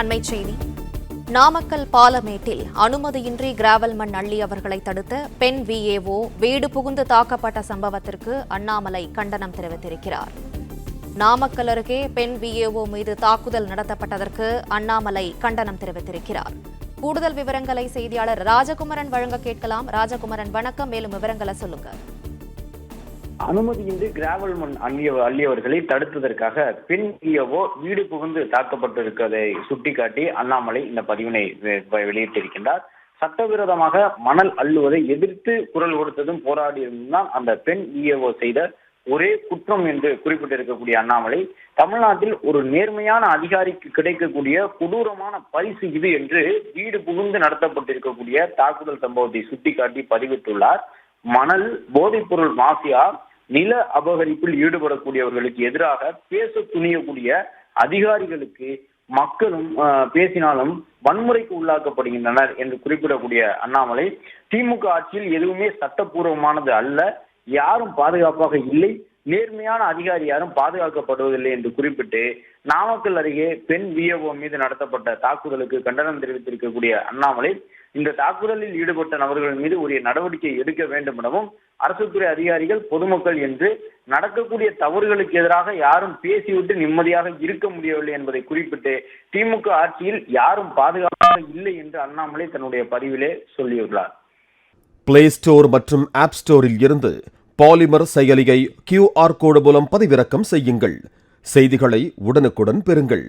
அண்மைச் செய்தி. நாமக்கல் பாலமேட்டில் அனுமதியின்றி கிராவல் மண் அள்ளியவர்களை தடுத்த பெண் விஏஓ வீடு புகுந்து தாக்கப்பட்ட சம்பவத்திற்கு அண்ணாமலை கண்டனம் தெரிவித்திருக்கிறார். நாமக்கல் அருகே பெண் விஏஓ மீது தாக்குதல் நடத்தப்பட்டதற்கு அண்ணாமலை கண்டனம் தெரிவித்திருக்கிறார். கூடுதல் விவரங்களை செய்தியாளர் ராஜகுமரன் வழங்க கேட்கலாம். ராஜகுமரன் வணக்கம். மேலும் விவரங்களை சொல்லுங்க அனுமதியின்றி கிராவல் மண் அள்ளிய அள்ளியவர்களை தடுத்ததற்காக பெண் இயவோ வீடு புகுந்து தாக்கப்பட்டிருப்பதை சுட்டிக்காட்டி அண்ணாமலை இந்த பதிவினை வெ- வெளியிட்டிருக்கின்றார். சட்டவிரோதமாக மணல் அள்ளுவதை எதிர்த்து குரல் கொடுத்ததும் போராடி தான் அந்த பெண் இஏஓ செய்த ஒரே குற்றம் என்று குறிப்பிட்டிருக்கக்கூடிய அண்ணாமலை. தமிழ்நாட்டில் ஒரு நேர்மையான அதிகாரிக்கு கிடைக்கக்கூடிய கொடூரமான பரிசு இது என்று வீடு புகுந்து நடத்தப்பட்டிருக்கக்கூடிய தாக்குதல் சம்பவத்தை சுட்டிக்காட்டி பதிவிட்டுள்ளார். மணல் போதைப்பொருள் மாஃபியா நில அபகரிப்பில் ஈடுபடக்கூடியவர்களுக்கு எதிராக பேச துணியக்கூடிய அதிகாரிகளுக்கு மக்களும் பேசினாலும் வன்முறைக்கு உள்ளாக்கப்படுகின்றனர் என்று குறிப்பிடக்கூடிய அண்ணாமலை திமுக ஆட்சியில் எதுவுமே சட்டப்பூர்வமானது அல்ல. யாரும் பாதுகாப்பாக இல்லை. நேர்மையான அதிகாரி யாரும் பாதுகாக்கப்படுவதில்லை என்று குறிப்பிட்டு நாமக்கல் அருகே பெண் விஏஓ மீது நடத்தப்பட்ட தாக்குதலுக்கு கண்டனம் தெரிவித்திருக்கக்கூடிய அண்ணாமலை இந்த தாக்குதலில் ஈடுபட்ட நபர்கள் மீது உரிய நடவடிக்கை எடுக்க வேண்டும் எனவும் அரசுத்துறை அதிகாரிகள் பொதுமக்கள் என்று நடக்கக்கூடிய தவறுகளுக்கு எதிராக யாரும் பேசிவிட்டு நிம்மதியாக இருக்க முடியவில்லை என்பதை குறிப்பிட்டு திமுக ஆட்சியில் யாரும் பாதுகாப்பாக இல்லை என்று அண்ணாமலை தன்னுடைய பதிவிலே சொல்லியுள்ளார். பிளே ஸ்டோர் மற்றும் ஆப் ஸ்டோரில் இருந்து பாலிமர் செயலியை கியூஆர் கோடு மூலம் பதிவிறக்கம் செய்யுங்கள். செய்திகளை உடனுக்குடன் பெறுங்கள்.